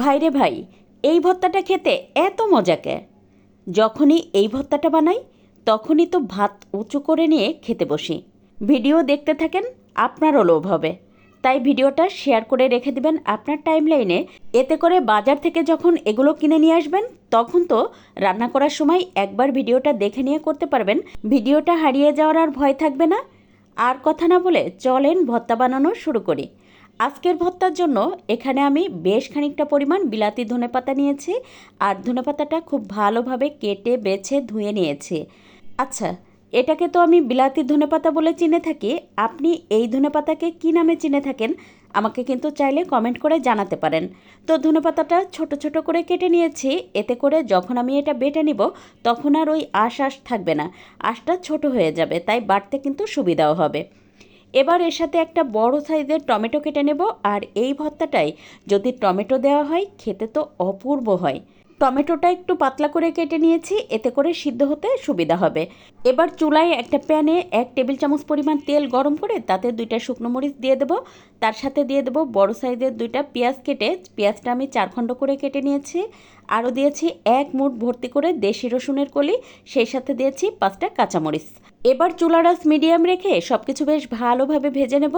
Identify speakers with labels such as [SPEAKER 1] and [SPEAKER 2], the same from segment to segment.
[SPEAKER 1] ভাইরে ভাই, এই ভর্তাটা খেতে এত মজাকে যখনই এই ভর্তাটা বানাই, তখনই তো ভাত উঁচু করে নিয়ে খেতে বসি। ভিডিও দেখতে থাকেন, আপনারও লোভ হবে। তাই ভিডিওটা শেয়ার করে রেখে দিবেন আপনার টাইমলাইনে। এতে করে বাজার থেকে যখন এগুলো কিনে নিয়ে আসবেন, তখন তো রান্না করার সময় একবার ভিডিওটা দেখে নিয়ে করতে পারবেন। ভিডিওটা হারিয়ে যাওয়ার আর ভয় থাকবে না। আর কথা না বলে চলেন ভর্তা বানানো শুরু করি। আজকের ভর্তার জন্য এখানে আমি বেশ খানিকটা পরিমাণ বিলাতি ধনেপাতা নিয়েছি আর ধনেপাতাটা খুব ভালোভাবে কেটে, বেছে, ধুয়ে নিয়েছি। আচ্ছা এটাকে তো আমি বিলাতি ধনেপাতা বলে চিনে থাকি। আপনি এই ধনেপাতাকে কী নামে চিনে থাকেন? আমাকে কিন্তু চাইলে কমেন্ট করে জানাতে পারেন। তো ধনেপাতাটা ছোট ছোট করে কেটে নিয়েছি। এতে করে যখন আমি এটা বেটে নিব, তখন আর ওই আশ আশ থাকবে না। আশটা ছোট হয়ে যাবে, তাই বাটতে কিন্তু সুবিধাও হবে। এবার এর সাথে একটা বড় সাইজের টমেটো কেটে নেব, আর এই ভর্তাটাই যদি টমেটো দেওয়া হয়, খেতে তো অপূর্ব হয়। টমেটোটা একটু পাতলা করে কেটে নিয়েছি, এতে করে সিদ্ধ হতে সুবিধা হবে। এবার চুলায় একটা প্যানে এক টেবিল চামচ পরিমাণ তেল গরম করে তাতে দুইটা শুকনো মরিচ দিয়ে দেবো। তার সাথে দিয়ে দেবো বড় সাইজের দুইটা পেঁয়াজ কেটে, পেঁয়াজটা আমি চার খণ্ড করে কেটে নিয়েছি। আরও দিয়েছি এক মুঠ ভর্তি করে দেশি রসুনের কলি, সেই সাথে দিয়েছি পাঁচটা কাঁচামরিচ। এবার চুলা চুলারাস মিডিয়াম রেখে সব কিছু বেশ ভালোভাবে ভেজে নেব।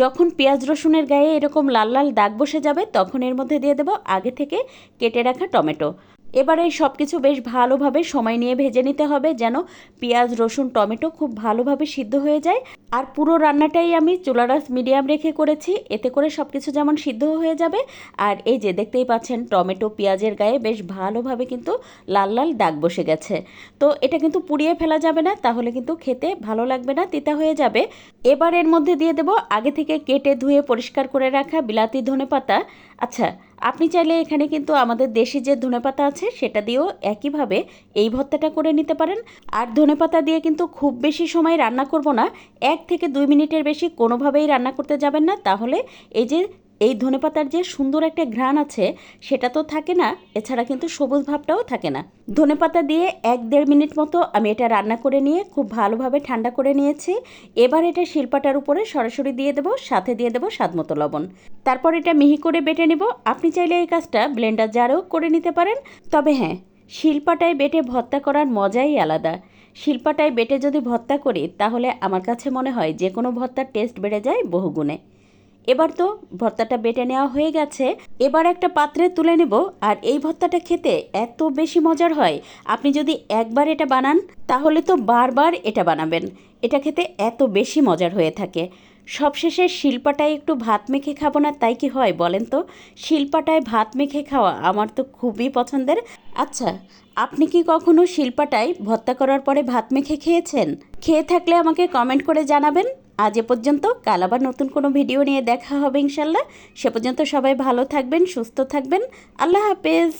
[SPEAKER 1] যখন পেঁয়াজ রসুনের গায়ে এরকম লাল লাল দাগ বসে যাবে, তখন এর মধ্যে দিয়ে দেবো আগে থেকে কেটে রাখা টমেটো। এবার সব কিছু বেশ ভালোভাবে সময় নিয়ে ভেজে নিতে হবে যেন পেঁয়াজ, রসুন, টমেটো খুব ভালোভাবে সিদ্ধ হয়ে যায়। আর পুরো রান্নাটাই আমি চুলারাস মিডিয়াম রেখে করেছি। এতে করে সব কিছু যেমন সিদ্ধ হয়ে যাবে। আর এই যে দেখতেই পাচ্ছেন, টমেটো, পেঁয়াজের গায়ে বেশ ভালোভাবে কিন্তু লাল লাল দাগ বসে গেছে। তো এটা কিন্তু পুড়িয়ে ফেলা যাবে না, তাহলে কিন্তু খেতে ভালো লাগবে না, তিতা হয়ে যাবে। এবার এর মধ্যে দিয়ে দেবো আগে থেকে কেটে ধুয়ে পরিষ্কার করে রাখা বিলাতি ধনেপাতা। আচ্ছা আপনি চাইলে এখানে কিন্তু আমাদের দেশি যে ধনেপাতা আছে, সেটা দিয়েও একইভাবে এই ভর্তাটা করে নিতে পারেন। আর ধনেপাতা দিয়ে কিন্তু খুব বেশি সময় রান্না করব না, এক থেকে দুই মিনিটের বেশি কোনোভাবেই রান্না করতে যাবেন না। তাহলে এই যে এই ধনেপাতার যে সুন্দর একটা ঘ্রাণ আছে, সেটা তো থাকে না, এছাড়া কিন্তু সবুজ ভাবটাও থাকে না। ধনেপাতা দিয়ে এক দেড় মিনিট মতো আমি এটা রান্না করে নিয়ে, খুব ভালোভাবে ঠান্ডা করে নিয়েছি। এবার এটা শিলপাটার উপরে সরাসরি দিয়ে দেবো, সাথে দিয়ে দেবো স্বাদ মতো লবণ। তারপর এটা মিহি করে বেটে নেব। আপনি চাইলে এই কাজটা ব্লেন্ডার জারেও করে নিতে পারেন। তবে হ্যাঁ শিলপাটায় বেটে ভর্তা করার মজাই আলাদা। শিলপাটায় বেটে যদি ভর্তা করি, তাহলে আমার কাছে মনে হয় যে কোনো ভর্তার টেস্ট বেড়ে যায় বহুগুণে। এবার তো ভর্তাটা বেটে নেওয়া হয়ে গেছে। এবার একটা পাত্রে তুলে নেব, আর এই ভর্তাটা খেতে এত বেশি মজার হয়। আপনি যদি একবার এটা বানান, তাহলে তো বারবার এটা বানাবেন। এটা খেতে এত বেশি মজার হয়ে থাকে। সবশেষে শিল্পাটায় একটু ভাত মেখে খাব না, তাই কি হয় বলেন তো? শিল্পাটায় ভাত মেখে খাওয়া আমার তো খুবই পছন্দের। আচ্ছা আপনি কি কখনো শিল্পাটায় ভর্তা করার পরে ভাত মেখে খেয়েছেন? খেয়ে থাকলে আমাকে কমেন্ট করে জানাবেন। আজ এ পর্যন্ত। কাল আবার নতুন কোনো ভিডিও নিয়ে দেখা হবে ইনশাল্লাহ। সে পর্যন্ত সবাই ভালো থাকবেন, সুস্থ থাকবেন। আল্লাহ হাফেজ।